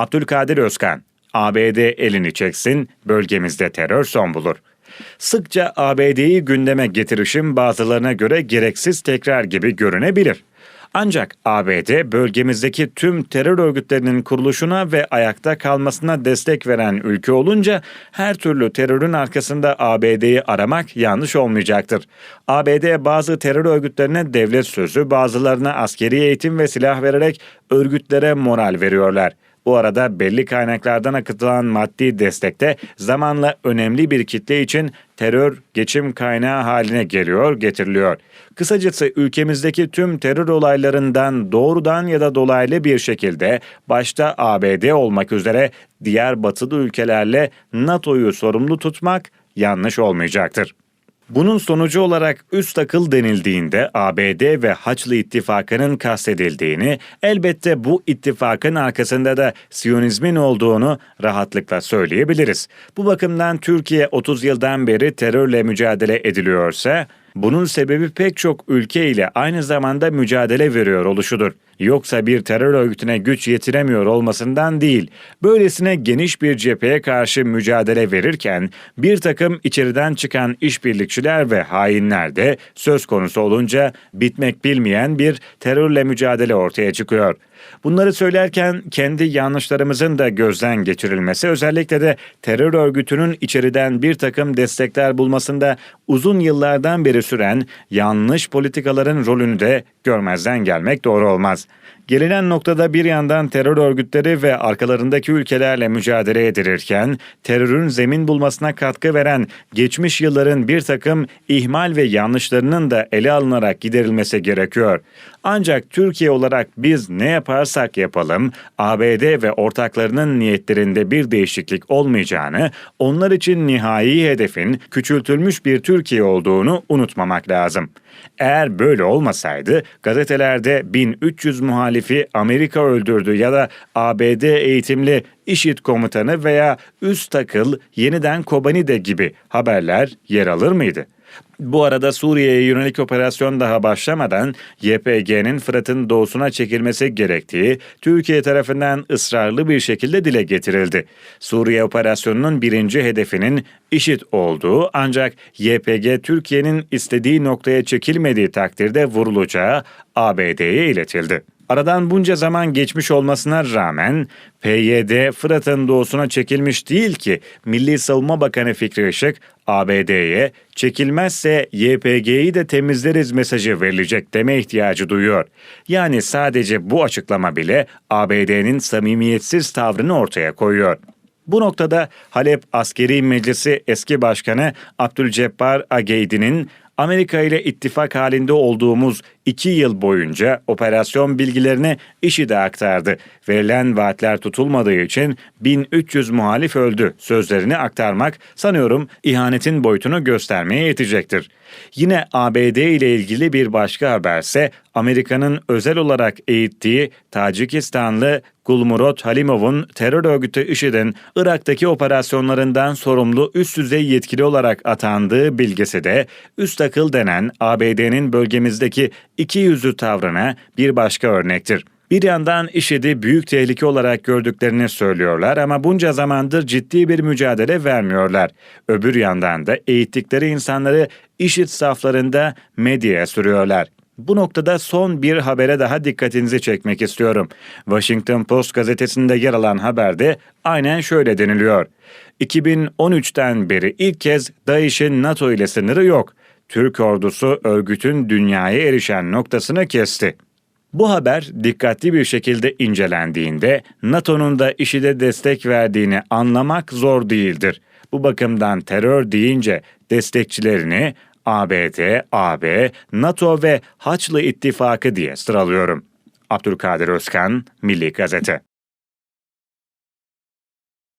Abdülkadir Özkan, ABD elini çeksin, bölgemizde terör son bulur. Sıkça ABD'yi gündeme getirişim bazılarına göre gereksiz tekrar gibi görünebilir. Ancak ABD bölgemizdeki tüm terör örgütlerinin kuruluşuna ve ayakta kalmasına destek veren ülke olunca her türlü terörün arkasında ABD'yi aramak yanlış olmayacaktır. ABD bazı terör örgütlerine devlet sözü, bazılarına askeri eğitim ve silah vererek örgütlere moral veriyorlar. Bu arada belli kaynaklardan akıtılan maddi destekte zamanla önemli bir kitle için terör geçim kaynağı haline geliyor, getiriliyor. Kısacası ülkemizdeki tüm terör olaylarından doğrudan ya da dolaylı bir şekilde başta ABD olmak üzere diğer batılı ülkelerle NATO'yu sorumlu tutmak yanlış olmayacaktır. Bunun sonucu olarak üst akıl denildiğinde ABD ve Haçlı İttifakı'nın kastedildiğini, elbette bu ittifakın arkasında da Siyonizmin olduğunu rahatlıkla söyleyebiliriz. Bu bakımdan Türkiye 30 yıldan beri terörle mücadele ediliyorsa, bunun sebebi pek çok ülke ile aynı zamanda mücadele veriyor oluşudur. Yoksa bir terör örgütüne güç yetiremiyor olmasından değil, böylesine geniş bir cepheye karşı mücadele verirken bir takım içeriden çıkan işbirlikçiler ve hainler de söz konusu olunca bitmek bilmeyen bir terörle mücadele ortaya çıkıyor. Bunları söylerken kendi yanlışlarımızın da gözden geçirilmesi özellikle de terör örgütünün içeriden bir takım destekler bulmasında uzun yıllardan beri süren yanlış politikaların rolünü de görmezden gelmek doğru olmaz. Gelinen noktada bir yandan terör örgütleri ve arkalarındaki ülkelerle mücadele edilirken terörün zemin bulmasına katkı veren geçmiş yılların bir takım ihmal ve yanlışlarının da ele alınarak giderilmesi gerekiyor. Ancak Türkiye olarak biz ne yaparsak yapalım ABD ve ortaklarının niyetlerinde bir değişiklik olmayacağını, onlar için nihai hedefin küçültülmüş bir Türkiye olduğunu unutmamak lazım. Eğer böyle olmasaydı gazetelerde 1300 muhalifi Amerika öldürdü ya da ABD eğitimli IŞİD komutanı veya üst takıl yeniden Kobani'de gibi haberler yer alır mıydı? Bu arada Suriye'ye yönelik operasyon daha başlamadan YPG'nin Fırat'ın doğusuna çekilmesi gerektiği Türkiye tarafından ısrarlı bir şekilde dile getirildi. Suriye operasyonunun birinci hedefinin IŞİD olduğu ancak YPG Türkiye'nin istediği noktaya çekilmediği takdirde vurulacağı ABD'ye iletildi. Aradan bunca zaman geçmiş olmasına rağmen PYD Fırat'ın doğusuna çekilmiş değil ki Milli Savunma Bakanı Fikri Işık ABD'ye çekilmezse YPG'yi de temizleriz mesajı verilecek deme ihtiyacı duyuyor. Yani sadece bu açıklama bile ABD'nin samimiyetsiz tavrını ortaya koyuyor. Bu noktada Halep Askeri Meclisi eski başkanı Abdülcebbar Ageydi'nin Amerika ile ittifak halinde olduğumuz iki yıl boyunca operasyon bilgilerini IŞİD'e aktardı. Verilen vaatler tutulmadığı için 1300 muhalif öldü sözlerini aktarmak sanıyorum ihanetin boyutunu göstermeye yetecektir. Yine ABD ile ilgili bir başka haberse Amerika'nın özel olarak eğittiği Tacikistanlı Gulmurot Halimov'un terör örgütü IŞİD'in Irak'taki operasyonlarından sorumlu üst düzey yetkili olarak atandığı bilgisi de üst akıl denen ABD'nin bölgemizdeki iki yüzlü tavrına bir başka örnektir. Bir yandan IŞİD'i büyük tehlike olarak gördüklerini söylüyorlar ama bunca zamandır ciddi bir mücadele vermiyorlar. Öbür yandan da eğittikleri insanları IŞİD saflarında medyaya sürüyorlar. Bu noktada son bir habere daha dikkatinizi çekmek istiyorum. Washington Post gazetesinde yer alan haberde aynen şöyle deniliyor. 2013'ten beri ilk kez DAEŞ'in NATO ile sınırı yok. Türk ordusu örgütün dünyaya erişen noktasını kesti. Bu haber dikkatli bir şekilde incelendiğinde NATO'nun da IŞİD'e destek verdiğini anlamak zor değildir. Bu bakımdan terör deyince destekçilerini ABD, AB, NATO ve Haçlı İttifakı diye sıralıyorum. Abdülkadir Özkan, Milli Gazete